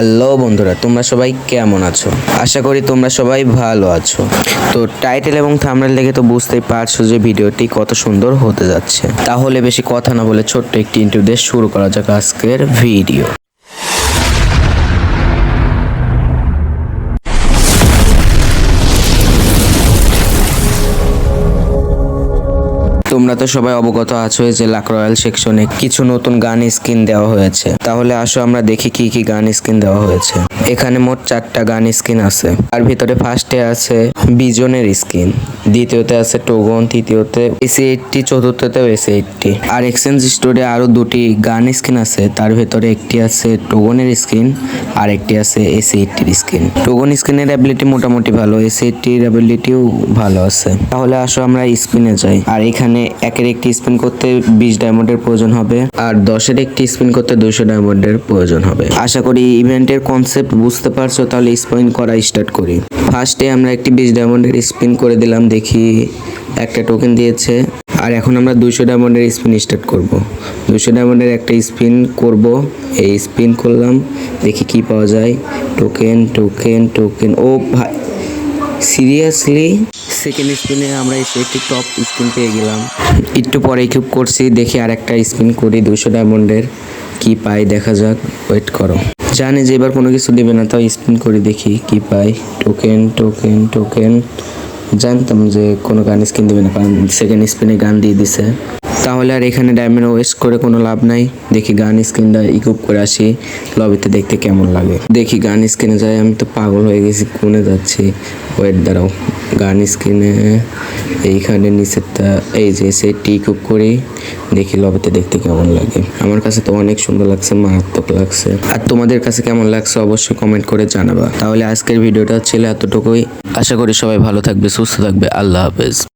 Hello বন্ধুরা, তোমরা সবাই কেমন আছো? আশা করি তোমরা সবাই ভালো আছো। তো টাইটেল এবং থামনেল দেখে তো বুঝতেই পারছ যে ভিডিওটি কত সুন্দর হতে যাচ্ছে। তাহলে বেশি কথা না বলে ছোট্ট একটি ইন্টারভিউ দিয়ে শুরু করা যাক আজকের ভিডিও। তোমরা তো সবাই অবগত আছো যে লাক রয়্যাল সেকশনে কিছু নতুন গান স্কিন দেওয়া হয়েছে। তাহলে আসো আমরা দেখি কি কি গান স্কিন দেওয়া হয়েছে। এখানে মোট চারটা গান স্কিন আছে। তার ভিতরে ফার্স্টে আছে বিজনের স্কিন, দ্বিতীয়তে আছে টোগন, তৃতীয়তে এসি এইটটি, চতুর্থতেও এসি এইটটি। আর এক্সচেঞ্জ স্টোরে আরও দুটি গান স্কিন আছে। তার ভিতরে একটি আছে টোগনের স্কিন আর একটি আছে এসি এইটটির স্কিন। টোগন স্কিনের অ্যাবিলিটি মোটামুটি ভালো এসি এইটটির অ্যাবিলিটিও ভালো আছে। তাহলে আসো আমরা স্পিনে যাই। আর এখানে একের একটি স্পিন করতে বিশ ডায়মন্ডের প্রয়োজন হবে আর দশের একটি স্পিন করতে দুইশো ডায়মন্ডের প্রয়োজন হবে। আশা করি ইভেন্টের কনসেপ্ট বুঝতে পারছ, তাহলে স্পিন করা স্টার্ট করি। ফার্স্টে আমরা একটি বিশ ডায়মন্ডের স্পিন করে দিলাম, দেখি একটা টোকেন দিয়েছে। আর এখন আমরা দুইশো ডায়মন্ডের স্পিন স্টার্ট করব। দুইশো ডায়মন্ডের একটা স্পিন করব, এই স্পিন করলাম, দেখি কি পাওয়া যায়। টোকেন টোকেন টোকেন ও ভাই সিরিয়াসলি সেকেন্ড স্পিনে আমরা এসে একটি টপ স্পিন পেয়ে গেলাম। একটু পরে কিউব করছি, দেখি আর একটা স্পিন করি দুশো ডায়মন্ডের কি পাই, দেখা যাক ওয়েট করো। জানি যে এবার কোনো কিছু দেবে না, তাও স্পিন করে দেখি কি পাই। টোকেন টোকেন টোকেন জানতাম যে কোনো গান স্কিন দেবে না, কারণ সেকেন্ড স্পিনে গান দিয়ে দিছে। তাহলে আর এখানে ডায়মন্ড ওয়েস্ট করে কোনো লাভ নাই। দেখি গান স্ক্রিনটা ইকুপ করে আসি। লবিতে দেখতে কেমন লাগে। দেখি গান স্ক্রিনে যাই, আমি তো পাগল হয়ে গেছি, কোনে যাচ্ছি? ওয়েট দাঁড়াও। গান স্ক্রিনে এইখানে নিচেরটা, এই যে সেটি ইকুপ করি। দেখি লবিতে দেখতে কেমন লাগে। আমার কাছে তো অনেক সুন্দর লাগছে, মারাত্মক লাগছে। আর তোমাদের কাছে কেমন লাগছে অবশ্যই কমেন্ট করে জানাবা। তাহলে আজকের ভিডিওটা ছিল এতটুকুই। আশা করি সবাই ভালো থাকবে, সুস্থ থাকবে। আল্লাহ হাফেজ।